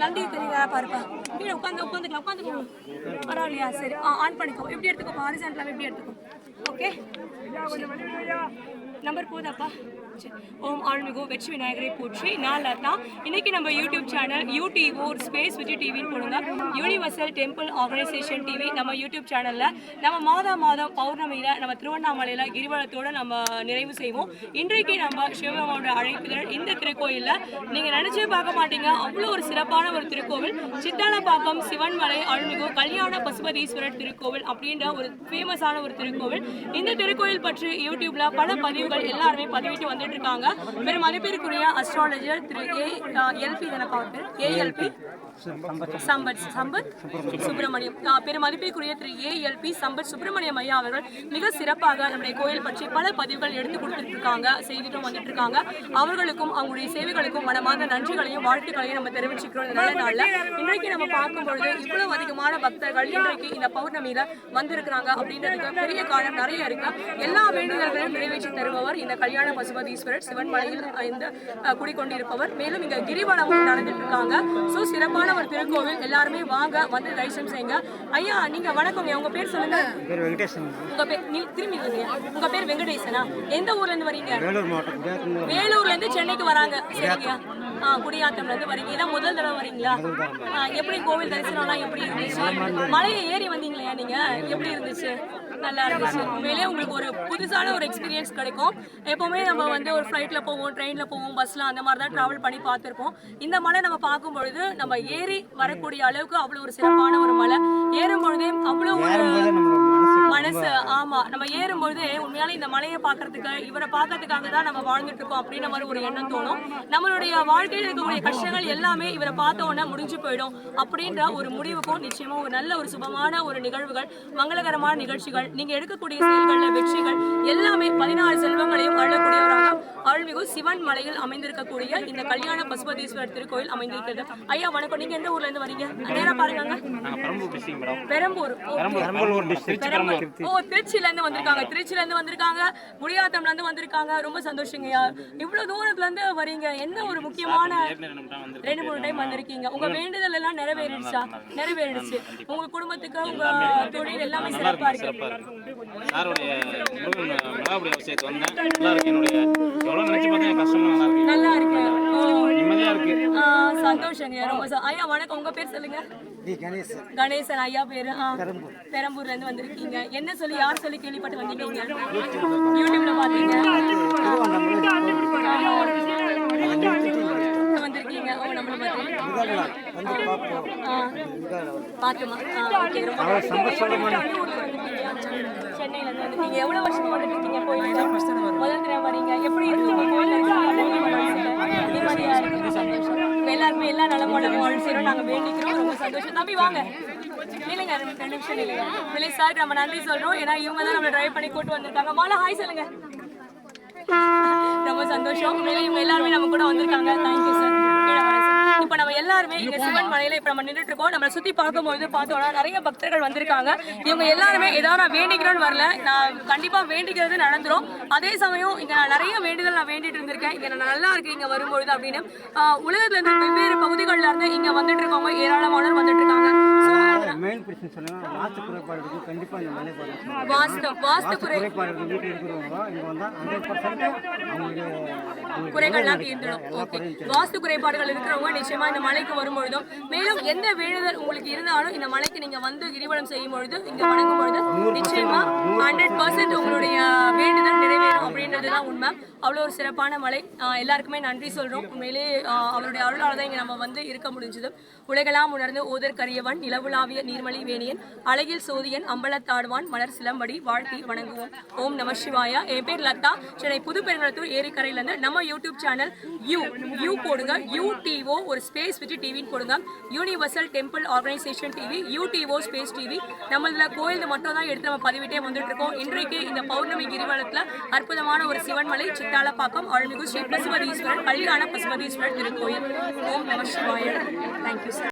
நன்றி தெரியுதா பாருப்பா. கீழே உட்காந்து உட்காந்துக்கலாம் உட்காந்துக்கோ. பரவாயில்லையா? சரி ஆன் பண்ணிக்கோ. எப்படி எடுத்துக்கோ? ஹாரிசான்டலாக எப்படி எடுத்துக்கோ? ஓகே நம்பர் போதாப்பா? போச்சு. ஓம் ஆழ்மிகு வெற்றி விநாயகரை போற்றி நான் லதா இன்னைக்கு நம்ம YouTube channel UTO space Vijay டிவின்னு போடுங்க. யூனிவர்சல் டெம்பிள் ஆர்கனைசேஷன் டிவி நம்ம யூடியூப் சேனல்ல நம்ம மாதா மாதம் பௌர்ணமியில நம்ம திருவண்ணாமலையில கிரிவலத்தோட நம்ம நிறைவு செய்வோம். இன்றைக்கு நம்ம சிவபெருமானோட அழைப்புதல் இந்த திருக்கோயிலில். நீங்க நினைச்சே பார்க்க மாட்டீங்க. அவ்வளோ ஒரு சிறப்பான ஒரு திருக்கோவில். சித்தாலப்பாக்கம் சிவன்மலை அழுமிகு கல்யாண பசுபதீஸ்வரர் திருக்கோவில் அப்படின்ற ஒரு ஃபேமஸான ஒரு திருக்கோவில். இந்த திருக்கோயில் பற்றி யூடியூப்ல பல பதிவுகள் எல்லாருமே பதிவிட்டு வந்துட்டு இருக்காங்க பெரும் மதிப்பிற்குரிய அஸ்ட்ராலஜர் திரு ஏ எல்பி தானப்பா அவர் பேர் ஏஎல்பி சம்பத். சம்பத் சுப்பிரமணியம். பெரும் மதிப்பிற்குரிய திரு ஏஎல்பி சம்பத் சுப்பிரமணியம் ஐயா அவர்கள் மிக சிறப்பாக நம்முடைய கோயில் பற்றி பல பதிவுகள் எடுத்து கொடுத்துட்டு இருக்காங்க செய்துட்டும் வந்துட்டு இருக்காங்க அவர்களுக்கும் அவங்களுடைய சேவைகளுக்கும் மனமார்ந்த நன்றிகளையும் வாழ்த்துக்களையும் நம்ம தெரிவிச்சுக்கிறோம் இந்த நல்ல நாளில். இன்றைக்கு நம்ம பார்க்கும் பொழுது இவ்வளவு அதிகமான பக்தர்கள் இன்றைக்கு இந்த பௌர்ணமியில வந்திருக்கிறாங்க அப்படின்றதுக்கு பெரிய காலம் நிறைய இருக்கு. எல்லா வேண்டுதல்களையும் நிறைவேற்றி தருபவர் இந்த கல்யாண பசுபதி பசுபதீஸ்வரர் சிவன்மலையில் இந்த அஹ், குடிக்கொண்டிருப்பவர். மேலும் இங்க கிரிவலமும் நடந்துட்டு இருக்காங்க சோ சிறப்பான ஒரு திருக்கோவில். எல்லாருமே வாங்க வந்து தரிசனம் செய்யுங்க. ஐயா நீங்க வணக்கங்க உங்க பேர் சொல்லுங்க. உங்க பேர் திரும்பி உங்க பேர் வெங்கடேசனா? எந்த ஊர்ல இருந்து வரீங்க? வேலூர்ல இருந்து சென்னைக்கு வராங்க. சரிங்க. ஆ குடியாத்தம்ல இருந்து வரீங்க. இதான் முதல் தடவை வரீங்களா? எப்படி கோவில் தரிசனம்லாம் எப்படி இருந்துச்சு? மலையை ஏறி வந்தீங்களா நீங்க? எப்படி இருந்துச்சு? நல்லா இருந்துச்சு. உண்மையிலேயே உங்களுக்கு ஒரு புதுசான ஒரு எக்ஸ்பீரியன்ஸ் கிடைக்கும். எப்பவுமே நம்ம வந்து ஒரு ஃப்ளைட்ல போவோம் ட்ரெயின்ல போவோம் பஸ்ல அந்த மாதிரி தான் டிராவல் பண்ணி பார்த்துருப்போம். இந்த மலை நம்ம பார்க்கும் பொழுது நம்ம ஏறி வரக்கூடிய அளவுக்கு அவ்வளவு ஒரு சிறப்பான ஒரு மலை. ஏறும் பொழுதே அவ்வளவு ஒரு மனசு ஆமா. நம்ம ஏறும்பொழுது உண்மையாலே இந்த மலையை பார்க்கிறதுக்கு இவரை பார்க்கறதுக்காக தான் நம்ம வாழ்ந்துட்டு இருக்கோம் அப்படின்ற மாதிரி ஒரு எண்ணம் தோணும். நம்மளுடைய வாழ்க்கையில் இருக்கக்கூடிய கஷ்டங்கள் எல்லாமே இவரை பார்த்த உடனே முடிஞ்சு போயிடும் அப்படின்ற ஒரு முடிவுக்கும் நிச்சயமா ஒரு நல்ல ஒரு சுபமான ஒரு நிகழ்வுகள் மங்களகரமான நிகழ்ச்சிகள் நீங்க எடுக்கக்கூடிய செயல்கள்ல வெற்றிகள் எல்லாமே பதினாறு செல்வங்களையும் அள்ளக்கூடியவராக அருள்மிகு சிவன் மலையில் அமைந்திருக்கக்கூடிய இந்த கல்யாண பசுபதீஸ்வரர் திருக்கோயில் அமைந்திருக்கிறது. ஐயா வணக்கம். நீங்க எந்த ஊர்ல இருந்து வரீங்க? நேரா பாருங்க பெரம்பூர். பெரம்பூர் ஓ திருச்சில இருந்து வந்திருக்காங்க. திருச்சில இருந்து வந்திருக்காங்க. முடியாத்தம்ல இருந்து வந்திருக்காங்க. ரொம்ப சந்தோஷங்கய்யா இவ்வளவு தூரத்துல இருந்து வரீங்க. என்ன ஒரு முக்கியமான ரெண்டு மூணு டைம் வந்திருக்கீங்க. உங்க வேண்டுதல் எல்லாம் நிறைவேறிடுச்சா? நிறைவேறிடுச்சு. உங்க குடும்பத்துக்கு உங்க தொழில் எல்லாமே சிறப்பா இருக்கு. ச- ஐயா வணக்கம். உங்க பேர் சொல்லுங்க. கணேசன். கணேசன் ஐயா பேரு. பெரம்பூர்ல இருந்து வந்திருக்கீங்க. என்ன சொல்லி யார் சொல்லி கேள்விப்பட்டு வந்தீங்க? யூடியூப்ல பாத்தீங்க. வந்திருக்கீங்க. ஓ நம்மள. பாத்துமா. சென்னையில இருந்து வந்திருக்கீங்க. எவ்வளவு வருஷமா வந்துட்டு இருக்கீங்க? எல்லாருமே எல்லா நலமோட வாழ்ச்சியும் நாங்க வேண்டிக்கிறோம் ரொம்ப சந்தோஷம். தம்பி வாங்க. இல்லைங்க ரெண்டு நிமிஷம் இல்லைங்க. இல்லை சார் நம்ம நன்றி சொல்றோம். ஏன்னா இவங்க தான் நம்ம ட்ரைவ் பண்ணி கூட்டு வந்திருக்காங்க. மாலா ஹாய் சொல்லுங்க. ரொம்ப சந்தோஷம். மேலே இவங்க எல்லாருமே நம்ம கூட வந்திருக்காங்க. தேங்க்யூ சார் இப்போ நம்ம எல்லாருமே இங்க சிவன் மலையில இப்ப நம்ம நின்றுட்டு இருக்கோம். நம்மளை சுத்தி பார்க்கும்போது பார்த்தோம்னா நிறைய பக்தர்கள் வந்திருக்காங்க. இவங்க எல்லாருமே ஏதாவது நான் வேண்டிக்கிறோன்னு வரல. நான் கண்டிப்பா வேண்டிக்கிறது நடந்துரும். அதே சமயம் இங்க நான் நிறைய வேண்டுதல் நான் வேண்டிட்டு இருந்திருக்கேன். இங்க நான் நல்லா இருக்கு இங்க வரும்பொழுது அப்படின்னு. உலகத்துல இருந்து வெவ்வேறு பகுதிகளில் இருந்து இங்க வந்துட்டு இருக்கவங்க ஏராளமானவர் வந்துட்டு இருக்காங்க. மெயின் பிரச்சனை சொன்னா வாஸ்து குறைபாடு இருக்கு கண்டிப்பா இந்த மலை வாஸ்து வாஸ்து குறை குறைபாடு வீட்டில் இருக்கிறவங்க இங்க வந்தா ஹண்ட்ரட் பர்சன்ட் அவங்களுக்கு குறைகள்லாம் தீர்ந்துடும். ஓகே வாஸ்து குறைபாடுகள் இருக்கிறவங்க நிச்சயமா இந்த மலைக்கு வரும்பொழுதும் மேலும் எந்த வேண்டுதல் உங்களுக்கு இருந்தாலும் இந்த மலைக்கு நீங்க வந்து கிரிவலம் செய்யும் பொழுது இங்க வணங்கும் பொழுது நிச்சயமா ஹண்ட்ரட் பர்சன்ட் உங்களுடைய வேண்டுதல் நிறைவேறும் அப்படின்றது தான் உண்மை. அவ்வளோ ஒரு சிறப்பான மலை. எல்லாருக்குமே நன்றி சொல்றோம். உண்மையிலே அவருடைய அருளால் தான் இங்க நம்ம வந்து இருக்க முடிஞ்சது. உலகெல்லாம் உணர்ந்து ஓதற்கரியவன் நிலவுலாவிய நீர்மலி வேணியன் அழகில் சோதியன் அம்பலத்தாடுவான் மலர் சிலம்படி வாழ்த்தி வணங்குவோம். ஓம் நம சிவாயா. என் பேர் லதா. சென்னை புது பெருங்கலத்தூர் ஏரிக்கரையில இருந்து நம்ம யூடியூப் சேனல் யூ யூ போடுங்க. யூ டிஓ ஒரு ஸ்பேஸ் விட்டு டிவின்னு போடுங்க. Universal temple organisation TV UTO space TV. நம்மள கோயில் மட்டும் தான் எடுத்து நம்ம பதிவிட்டே வந்துட்டு இருக்கோம் இன்றைக்கு இந்த பௌர்ணமி கிரிவலத்துல அற்புதமான ஒரு சிவன்மலை சித்தாலப்பாக்கம் அருள்மிகு ஸ்ரீ பசுபதீஸ்வரர் கல்யாண பசுபதீஸ்வரர் திருக்கோயில். ஓம் நம சிவாய. Thank you sir